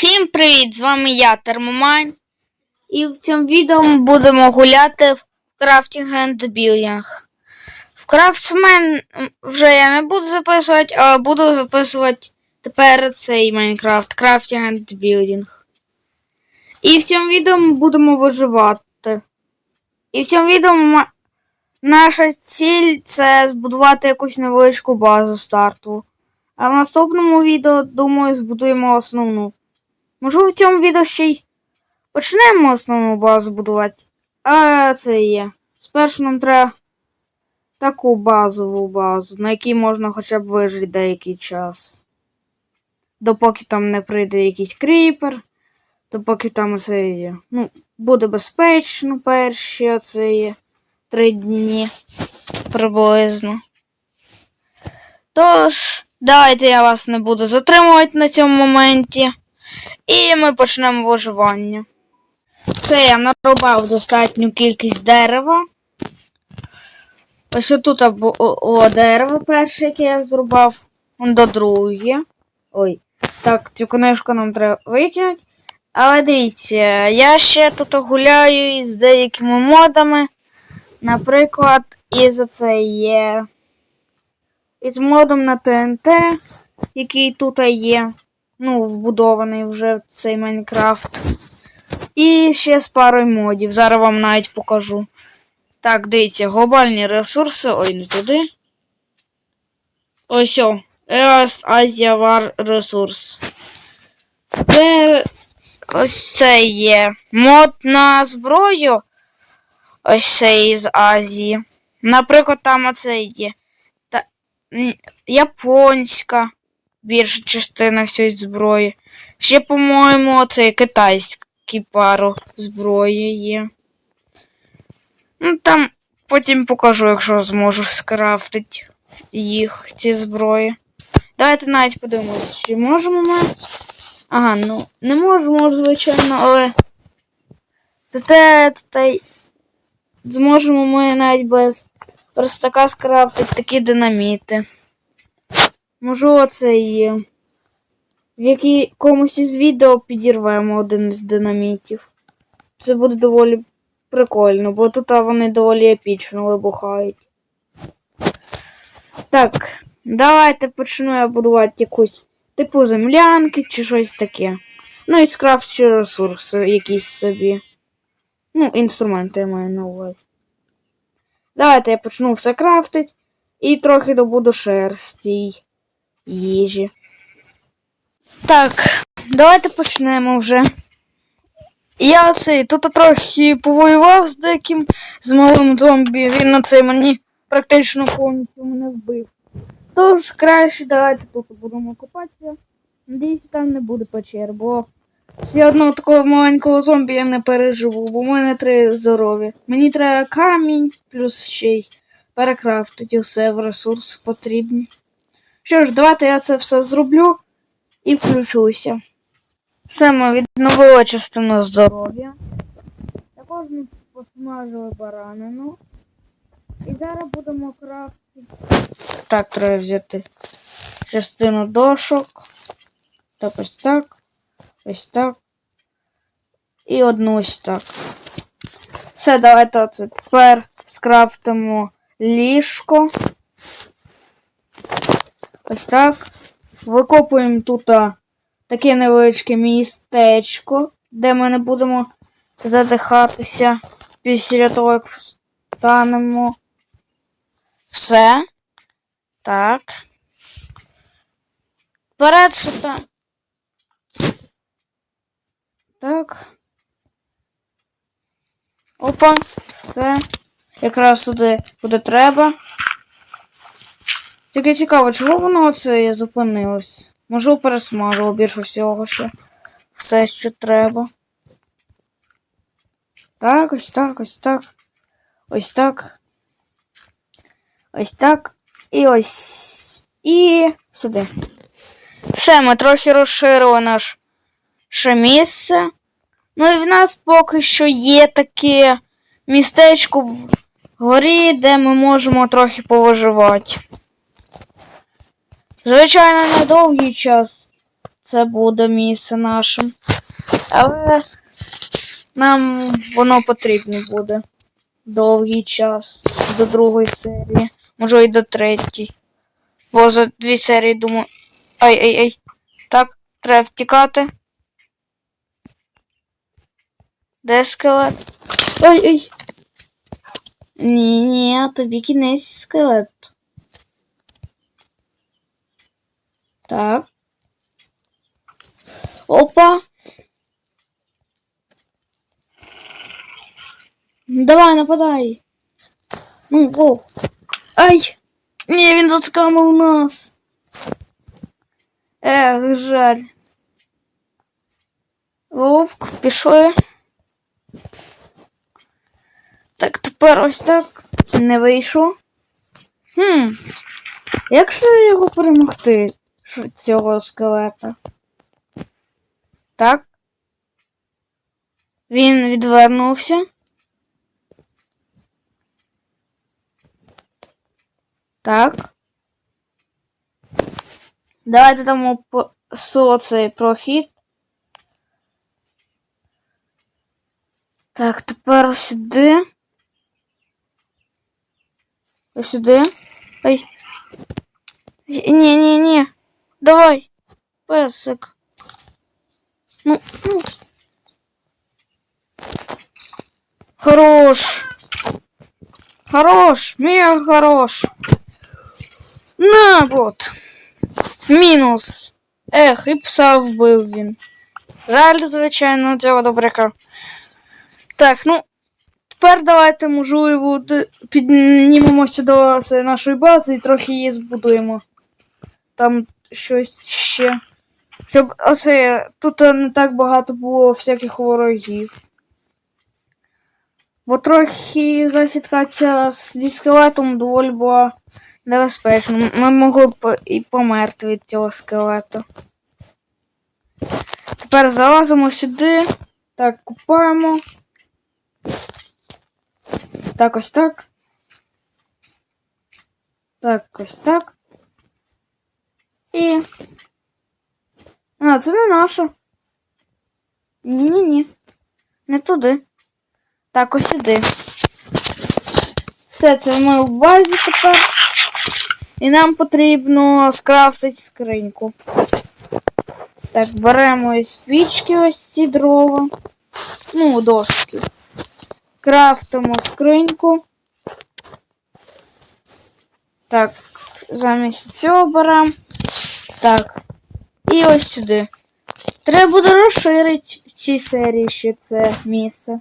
Всім привіт! З вами я, Термомайн. І в цьому відео ми будемо гуляти в Crafting and Building. В Craftsman вже я не буду записувати, а буду записувати тепер цей Майнкрафт Crafting and Building. І в цьому відео ми будемо виживати. І в цьому відео ма- наша ціль це збудувати якусь невеличку базу старту. А в наступному відео, думаю, збудуємо основну. Можу в цьому відео ще й почнемо основну базу будувати. А це є. Спершу нам треба таку базову базу, на якій можна хоча б вижити деякий час. Допоки там не прийде якийсь кріпер, допоки там це є. Ну, буде безпечно перші це є три дні приблизно. Тож, давайте я вас не буду затримувати на цьому моменті. І ми почнемо виживання. Це я нарубав достатню кількість дерева. Ось тут о, о, дерево перше, яке я зрубав. До друге. Ой. Так, цю книжку нам треба викинути. Але дивіться, я ще тут гуляю із деякими модами. Наприклад, із оце є. Із модом на ТНТ, який тут є ну, вбудований вже в цей Майнкрафт. І ще з парою модів. Зараз вам навіть покажу. Так, дивіться, глобальні ресурси. Ой, не туди. Ось о. Earth Asia War Resource. Це ось це є мод на зброю. Ось це із Азії. Наприклад, там оце є. Та, японська більша частина всієї зброї. Ще, по-моєму, це китайські пару зброї є. Ну, там потім покажу, якщо зможу скрафтити їх, ці зброї. Давайте навіть подивимось, чи можемо ми. Ага, ну не можемо, звичайно, але. Зате, зате зможемо ми навіть без верстака скрафтити такі динаміти. Можу оце є. В якій комусь із відео підірвемо один з динамітів. Це буде доволі прикольно, бо тут вони доволі епічно вибухають. Так, давайте почну я будувати якусь типу землянки чи щось таке. Ну і скрафчу ресурси якісь собі. Ну, інструменти я маю на увазі. Давайте я почну все крафтити і трохи добуду шерсті їжі. Так, давайте почнемо вже. Я цей тут трохи повоював з деяким з малим зомбі. Він на це мені практично повністю мене вбив. Тож краще давайте тут будемо купатися. Надіюсь, там не буде печер, бо ще одного такого маленького зомбі я не переживу, бо в мене три здоров'я. Мені треба камінь, плюс ще й перекрафтити усе в ресурс потрібні. Що ж, давайте я це все зроблю і включуся. Все ми відновили частину здоров'я. Також ми посмажили баранину. І зараз будемо крафтити. Так, треба взяти частину дошок. Так, ось так. Ось так. І одну ось так. Все, давайте тепер скрафтимо ліжко. Ось так. Викопуємо тут таке невеличке містечко, де ми не будемо задихатися після того, як встанемо. Все. Так. Вперед сюди. Так. Опа. Все. Якраз туди куди треба. Тільки цікаво, чого воно це зупинилось? Можу пересмажило більше всього, що все, що треба. Так, ось так, ось так. Ось так. Ось так. І ось. І сюди. Все, ми трохи розширили наше місце. Ну і в нас поки що є таке містечко в горі, де ми можемо трохи повиживати. Звичайно, на довгий час це буде місце нашим. Але нам воно потрібно буде довгий час до другої серії. Може і до третьої. Бо за дві серії думаю. Ай, ай, ай. Так, треба втікати. Де скелет? Ай, ай. Ні, ні, тобі кінець скелет. Так. Опа. Давай, нападай. Ну, воу. Ай! Ні, він заскамив нас. Ех, жаль. Вовк, пішли. Так, тепер ось так. Не вийшло. Хм. Як же його перемогти? ш- Цього скелета? Так. Він відвернувся. Так. Давайте дамо по цей прохід. Так, тепер сюди. Ось сюди. Ай. Ні, ні, ні. Давай. Песик. Ну. Хорош. Хорош. Мега хорош. На, вот. Мінус. Ех, і пса вбив він. Жаль, звичайно, цього добряка. Так, ну. Тепер давайте, можливо, д- піднімемося до цієї нашої бази і трохи її збудуємо. Там щось ще. Щоб оце, тут не так багато було всяких ворогів. Бо трохи засідка зі скелетом доволі була небезпечна. Ми могли б і померти від цього скелета. Тепер залазимо сюди. Так, купаємо. Так, ось так. Так, ось так. І. А, це не наша. Ні-ні-ні. Не туди. Так, ось сюди. Все, це ми в базі тепер. І нам потрібно скрафтити скриньку. Так, беремо із спічки ось ці дрова. Ну, доски. Крафтимо скриньку. Так, замість цього беремо. Так. І ось сюди. Треба буде розширити в цій серії ще це місце.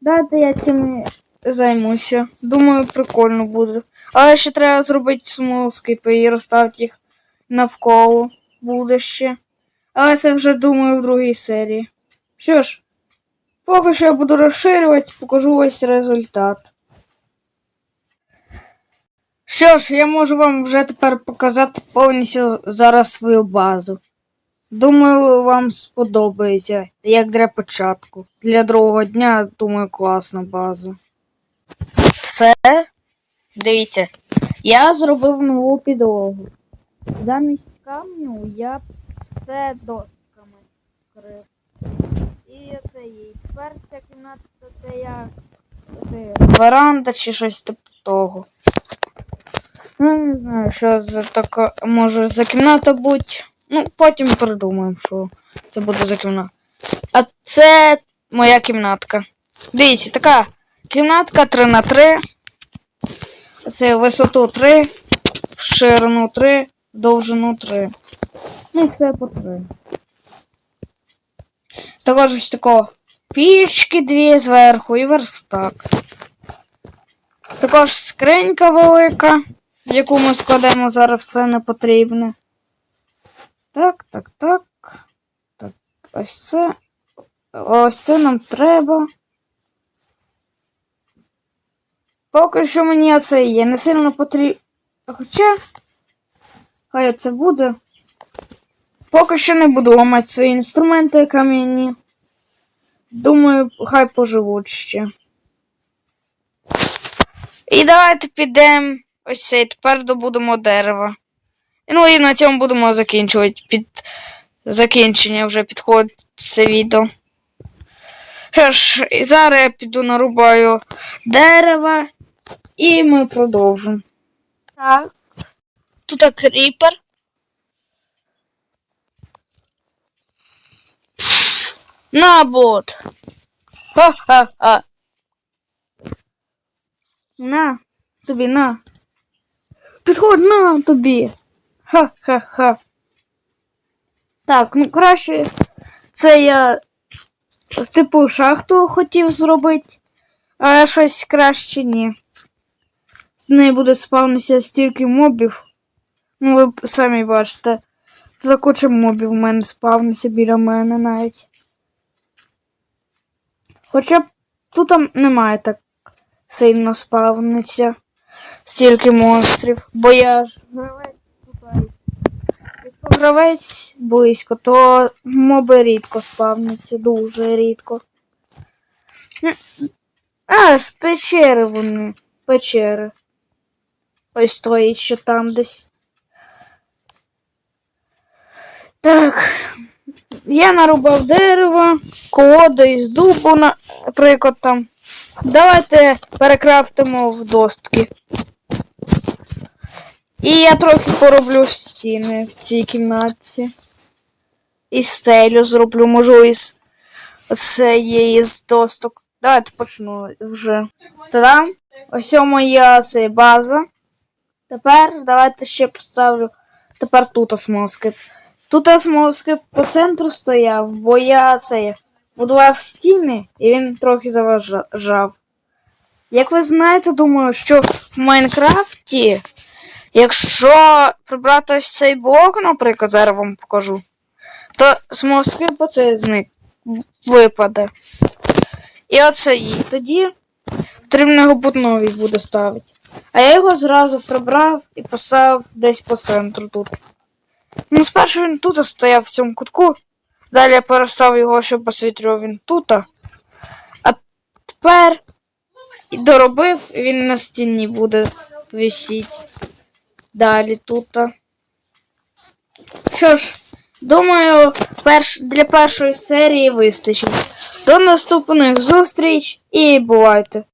Дайте я цим займуся. Думаю, прикольно буде. Але ще треба зробити смолскипи і розставити їх навколо буде ще. Але це вже думаю в другій серії. Що ж, поки що я буду розширювати, покажу ось результат. Що ж, я можу вам вже тепер показати повністю зараз свою базу. Думаю, вам сподобається, як для початку. Для другого дня, думаю, класна база. Все. Дивіться, я зробив нову підлогу. Замість камню я все досками вкрив. І це. Тепер ця кімната це я це веранда чи щось типу того. Ну, не знаю, що за така може за кімната бути. Ну, потім придумаємо, що це буде за кімната. А це моя кімнатка. Дивіться, така кімнатка 3 на 3 Це висоту 3, в ширину 3, в довжину 3. Ну, все по 3. Також ось такого пічки дві зверху і верстак. Також скринька велика, яку ми складемо зараз все непотрібне. Так, так, так. Так, ось це. Ось це нам треба. Поки що мені це є. Не сильно потрібно. Хоча. Хай це буде. Поки що не буду ламати свої інструменти кам'яні. Думаю, хай поживуть ще. І давайте підемо. Ось цей, тепер добудемо дерева. Ну і на цьому будемо закінчувати. Під... закінчення вже підходить це відео. Що ж, і зараз я піду нарубаю дерева і ми продовжимо. Так. Тут кріпер. На бот. Ха-ха-ха. На, тобі на. Підходь на тобі. Ха-ха-ха. Так, ну краще це я типу шахту хотів зробити, а щось краще ні. З неї буде спавнитися стільки мобів. Ну, ви самі бачите. За куча мобів в мене спавниться біля мене навіть. Хоча тут там немає так сильно спавниться стільки монстрів, бо я ж гравець шукаю. Якщо гравець близько, то моби рідко спавняться, дуже рідко. М, А, з печери вони. Печери. Ось стоїть що там десь. Так. Я нарубав дерево, колоду із дубу, наприклад, там. Давайте перекрафтимо в достки. І я трохи пороблю стіни в цій кімнаті. І стелю зроблю, можу із цієї з досток. Давайте почну вже. Та-дам! Ось моя це база. Тепер давайте ще поставлю. Тепер тут осмоскип. Тут осмоскип по центру стояв, бо я це будував стіни і він трохи заважав. Як ви знаєте, думаю, що в Майнкрафті, якщо прибрати ось цей блок, наприклад, зараз вам покажу, то смоскип оцей зник випаде. І оце і тоді потрібно його бутновий буде ставити. А я його зразу прибрав і поставив десь по центру тут. Ну, спершу він тут стояв в цьому кутку. Далі я перестав його, щоб освітлював він тут. А тепер і доробив, і він на стіні буде висіти. Далі тут. Що ж, думаю, перш... для першої серії вистачить. До наступних зустріч і бувайте!